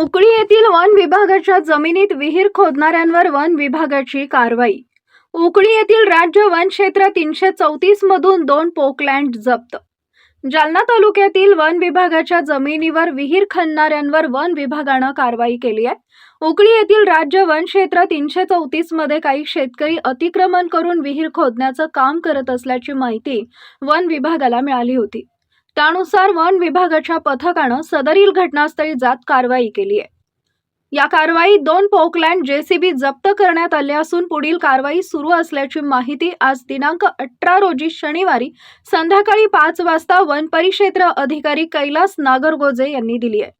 उकळी येथील वन विभागाच्या जमिनीत विहीर खोदणाऱ्यांवर वन विभागाची कारवाई. उकळी येथील राज्य वन क्षेत्र तीनशे चौतीस मधून दोन पोकलँड जप्त. जालना तालुक्यातील वन विभागाच्या जमिनीवर विहीर खणणाऱ्यांवर वन विभागानं कारवाई केली आहे. उकळी येथील राज्य वन क्षेत्र तीनशे चौतीसमध्ये काही शेतकरी अतिक्रमण करून विहीर खोदण्याचं काम करत असल्याची माहिती वन विभागाला मिळाली होती. त्यानुसार वन विभागाच्या पथकानं सदरील घटनास्थळी जात कारवाई केली आहे. या कारवाईत दोन पोकलँड जेसीबी जप्त करण्यात आले असून पुढील कारवाई सुरू असल्याची माहिती आज दिनांक अठरा रोजी शनिवारी संध्याकाळी पाच वाजता वन परिक्षेत्र अधिकारी कैलास नागरगोजे यांनी दिली आहे.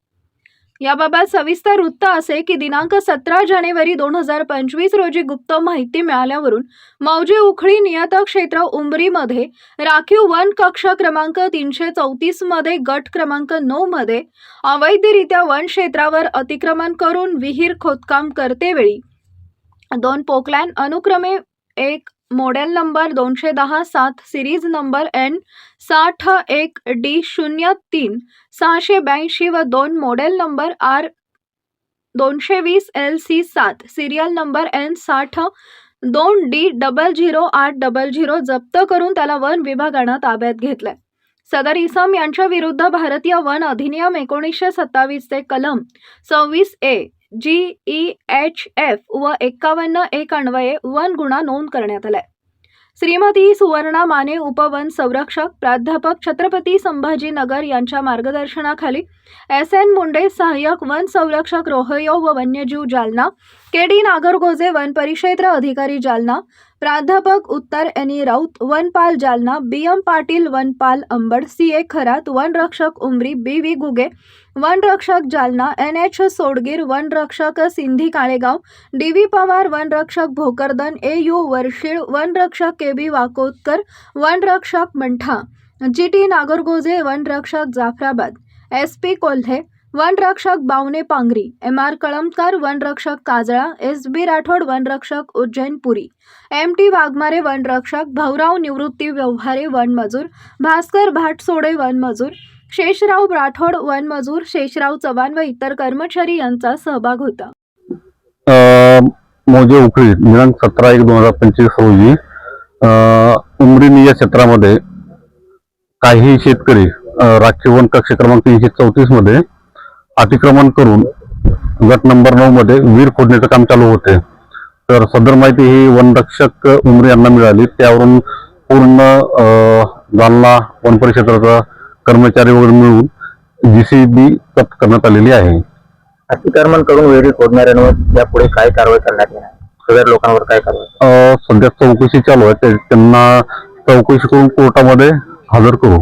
याबाबत सविस्तर वृत्त असे की दिनांक सतरा जानेवारी दोन हजार पंचवीस रोजी गुप्त माहिती मिळाल्यावरून मौजे उखळी नियतक क्षेत्र उंबरीमध्ये राखीव वन कक्ष क्रमांक तीनशे चौतीसमध्ये गट क्रमांक नऊ मध्ये अवैधरित्या वन क्षेत्रावर अतिक्रमण करून विहीर खोदकाम करतेवेळी दोन पोकलॅन अनुक्रमे एक मॉडेल नंबर दोनशे दहा सात सिरीज नंबर एन साठ एक डी शून्य तीन सहाशे ब्याऐंशी व दोन मॉडेल नंबर आर दोनशे वीस एल सी सात सिरियल नंबर एन साठ दोन डी डबल झिरो आठ डबल झिरो जप्त करून त्याला वन विभागानं ताब्यात घेतलंय. सदर इसम यांच्या विरुद्ध भारतीय वन अधिनियम एकोणीसशे सत्तावीसचे कलम सव्वीस A G E H F व एक्कावन्न एक अन्वये वन गुन्हा नोंद करण्यात आलाय. श्रीमती सुवर्णा माने उपवन संरक्षक प्राध्यापक छत्रपती संभाजीनगर यांच्या मार्गदर्शनाखाली एस एन मुंडे सहाय्यक वन संरक्षक रोहयो व वन्यजीव जालना के डी नागरगोजे वन परिक्षेत्र अधिकारी जालना प्राध्यापक उत्तर एन ई राऊत वनपाल जालना बी एम पाटील वनपाल अंबड सी ए खरात वनरक्षक उमरी बी व्ही गुगे वनरक्षक जालना एन एच सोडगीर वनरक्षक सिंधी काळेगाव डी व्ही पवार वनरक्षक भोकरदन ए यू वर्शिळ वनरक्षक के बी वाकोतकर वनरक्षक मंठा जी टी नागरगोजे वनरक्षक जाफराबाद एस पी कोल्हे वनरक्षक बावने पांगरी एम आर कळमकर वनरक्षक काजळा एस बी राठोड वनरक्षक उज्जैन पुरी एम टी वाघमारे वनरक्षक भाऊराव निवृत्ती व्यवहारे वनमजूर भास्कर भाटसोडे वनमजूर शेषराव राठोड वनमजूर शेषराव चव्हाण व इतर कर्मचारी यांचा सहभाग होता. मोजे उकळी दिनांक सतरा एक दोन हजार पंचवीस रोजी अ, उमरीनी या क्षेत्रामध्ये काही शेतकरी राखीव वन कक्ष क्रमांक तीनशे चौतीसमध्ये अतिक्रमण करून गट नंबर नऊ मध्ये विहीर खोदण्याचं काम चालू होते. तर सदर माहिती ही वनरक्षक उमरी यांना मिळाली. त्यावरून पूर्ण अ, जालना वन परिक्षेत्राचा कर्मचारी वगैरे मिळून जीसीबी जप्त करण्यात आलेली आहे. अतिक्रमण करून विहिरी खोदणाऱ्यांवर यापुढे काय कारवाई करण्यात येणार? सदर लोकांवर काय कारवाई? अ, सध्या चौकशी चालू आहे. ते- त्यांना चौकशी करून कोर्टामध्ये हजर करू.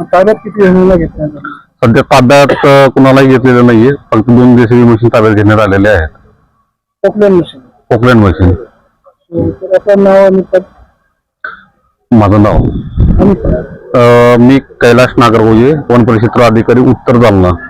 ताब्यात किती जणांना घेतलं सध्या ताब्यात कुणालाही घेतलेलं नाहीये. फक्त दोन जेसीबी मशीन ताब्यात घेण्यात आलेले आहेत. पोकलेन मशीन पोकलँड मशीन तर असं नाव आणि पद? माझं नाव? आणि पद. अ, मी कैलाश नागरगोजे वन परिक्षेत्र अधिकारी उत्तर जालना.